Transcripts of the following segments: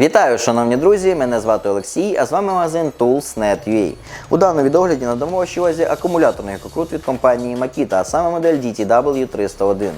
Вітаю, шановні друзі! Мене звати Олексій, а з вами магазин Tools.net.ua. У даному відогляді надамо увазі акумуляторний екокрут від компанії Makita, а саме модель DTW301.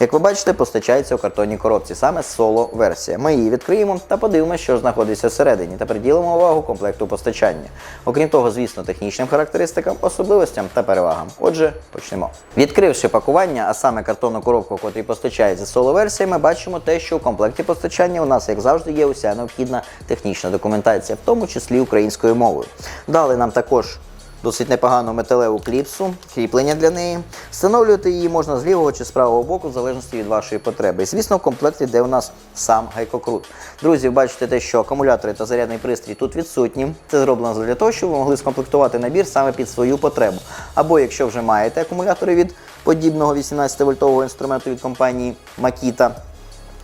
Як ви бачите, постачається у картонній коробці, саме соло-версія. Ми її відкриємо та подивимося, що знаходиться всередині, та приділимо увагу комплекту постачання. Окрім того, звісно, технічним характеристикам, особливостям та перевагам. Отже, почнемо. Відкривши пакування, а саме картонну коробку, котрій постачається соло-версія, ми бачимо те, що у комплекті постачання у нас, як завжди, є уся необхідна технічна документація, в тому числі українською мовою. Дали нам також досить непогану металеву кліпсу, кріплення для неї. Встановлювати її можна з лівого чи з правого боку, в залежності від вашої потреби. І звісно, в комплекті йде у нас сам гайкокрут. Друзі, бачите те, що акумулятори та зарядний пристрій тут відсутні. Це зроблено для того, щоб ви могли скомплектувати набір саме під свою потребу. Або якщо вже маєте акумулятори від подібного 18-вольтового інструменту від компанії Makita,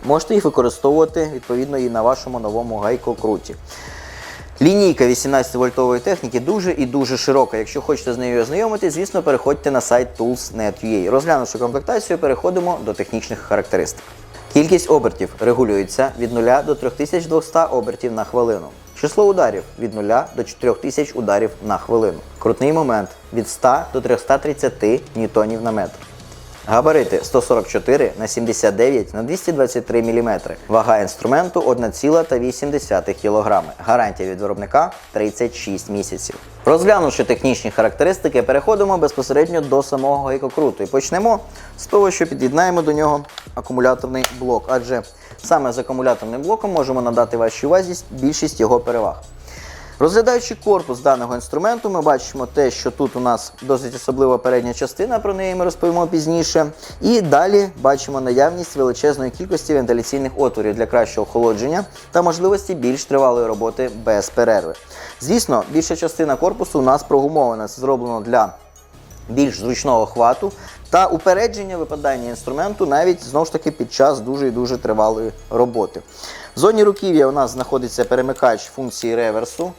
Можете їх використовувати відповідно і на вашому новому гайкокруті. Лінійка 18-вольтової техніки дуже і дуже широка. Якщо хочете з нею ознайомитись, звісно, переходьте на сайт tools.net.ua. Розглянувши комплектацію, переходимо до технічних характеристик. Кількість обертів регулюється від 0 до 3200 обертів на хвилину. Число ударів від 0 до 4000 ударів на хвилину. Крутний момент від 100 до 330 ньютонів на метр. Габарити 144 на 79 на 223 мм. Вага інструменту 1,8 кг. Гарантія від виробника 36 місяців. Розглянувши технічні характеристики, переходимо безпосередньо до самого гайкокруту. І почнемо з того, що під'єднаємо до нього акумуляторний блок, адже саме з акумуляторним блоком можемо надати вашій увазі більшість його переваг. Розглядаючи корпус даного інструменту, ми бачимо те, що тут у нас досить особлива передня частина, про неї ми розповімо пізніше. І далі бачимо наявність величезної кількості вентиляційних отворів для кращого охолодження та можливості більш тривалої роботи без перерви. Звісно, більша частина корпусу у нас прогумована, це зроблено для більш зручного хвату та упередження випадання інструменту навіть знову ж таки під час дуже і дуже тривалої роботи. В зоні руків'я у нас знаходиться перемикач функції реверсу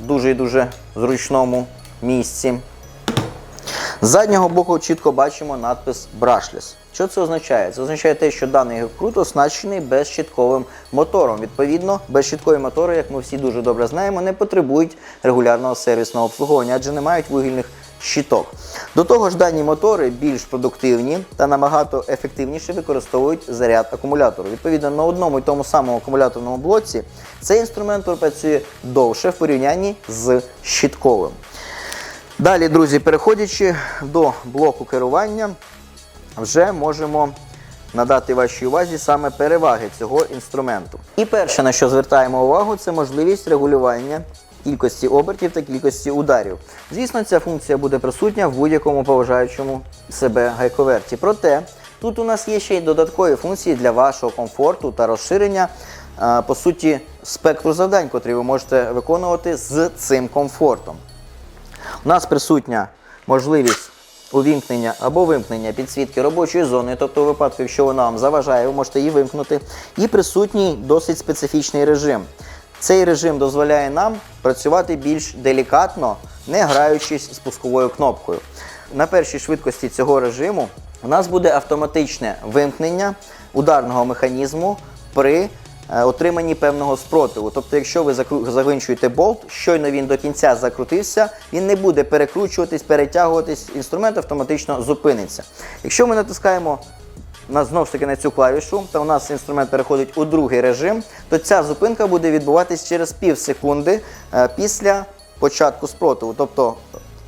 дуже і дуже зручному місці. З заднього боку чітко бачимо надпис Brushless. Що це означає? Це означає те, що даний крут оснащений безщітковим мотором. Відповідно, безщіткові мотори, як ми всі дуже добре знаємо, не потребують регулярного сервісного обслуговування, адже не мають вугільних щиток. До того ж, дані мотори більш продуктивні та набагато ефективніше використовують заряд акумулятору. Відповідно, на одному і тому самому акумуляторному блоці цей інструмент працює довше в порівнянні з щитковим. Далі, друзі, переходячи до блоку керування, вже можемо надати вашій увазі саме переваги цього інструменту. І перше, на що звертаємо увагу, це можливість регулювання кількості обертів та кількості ударів. Звісно, ця функція буде присутня в будь-якому поважаючому себе гайковерті. Проте тут у нас є ще й додаткові функції для вашого комфорту та розширення. По суті, спектру завдань, котрі ви можете виконувати з цим комфортом. У нас присутня можливість увімкнення або вимкнення підсвітки робочої зони, тобто у випадку, якщо вона вам заважає, ви можете її вимкнути. І присутній досить специфічний режим. Цей режим дозволяє нам працювати більш делікатно, не граючись з пусковою кнопкою. На першій швидкості цього режиму у нас буде автоматичне вимкнення ударного механізму при е, отриманні певного спротиву. Тобто, якщо ви загвинчуєте болт, щойно він до кінця закрутився, він не буде перекручуватись, перетягуватись, інструмент автоматично зупиниться. Якщо ми натискаємо на знову ж таки на цю клавішу, та у нас інструмент переходить у другий режим, то ця зупинка буде відбуватись через пів секунди е, після початку спротиву. Тобто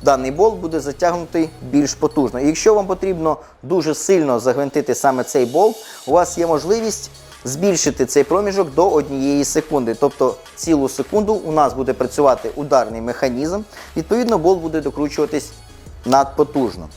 даний болт буде затягнутий більш потужно. І якщо вам потрібно дуже сильно загвинтити саме цей болт, у вас є можливість збільшити цей проміжок до однієї секунди. Тобто цілу секунду у нас буде працювати ударний механізм, відповідно, болт буде докручуватись надпотужно.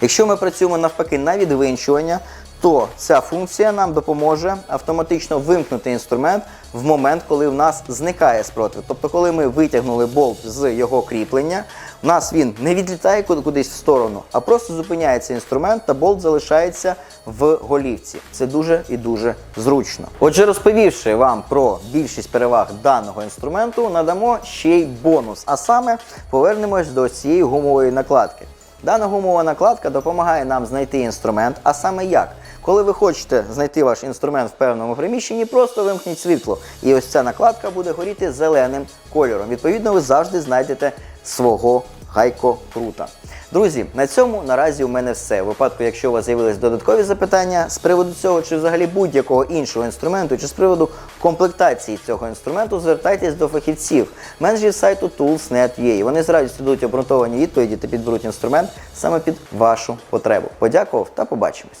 Якщо ми працюємо навпаки на відвинчування, то ця функція нам допоможе автоматично вимкнути інструмент в момент, коли в нас зникає спротив. Тобто, коли ми витягнули болт з його кріплення, у нас він не відлітає куди- кудись в сторону, а просто зупиняється інструмент та болт залишається в голівці. Це дуже і дуже зручно. Отже, розповівши вам про більшість переваг даного інструменту, надамо ще й бонус. А саме повернемось до цієї гумової накладки. Дана гумова накладка допомагає нам знайти інструмент, а саме як? Коли ви хочете знайти ваш інструмент в певному приміщенні, просто вимкніть світло. І ось ця накладка буде горіти зеленим кольором. Відповідно, ви завжди знайдете свого гайко-крута. Друзі, на цьому наразі у мене все. У випадку, якщо у вас з'явились додаткові запитання з приводу цього, чи взагалі будь-якого іншого інструменту, чи з приводу комплектації цього інструменту, звертайтесь до фахівців, менеджерів сайту Tools.net.ua. Вони з радістю дадуть обґрунтовані відповіді та підберуть інструмент саме під вашу потребу. Подякував та побачимось.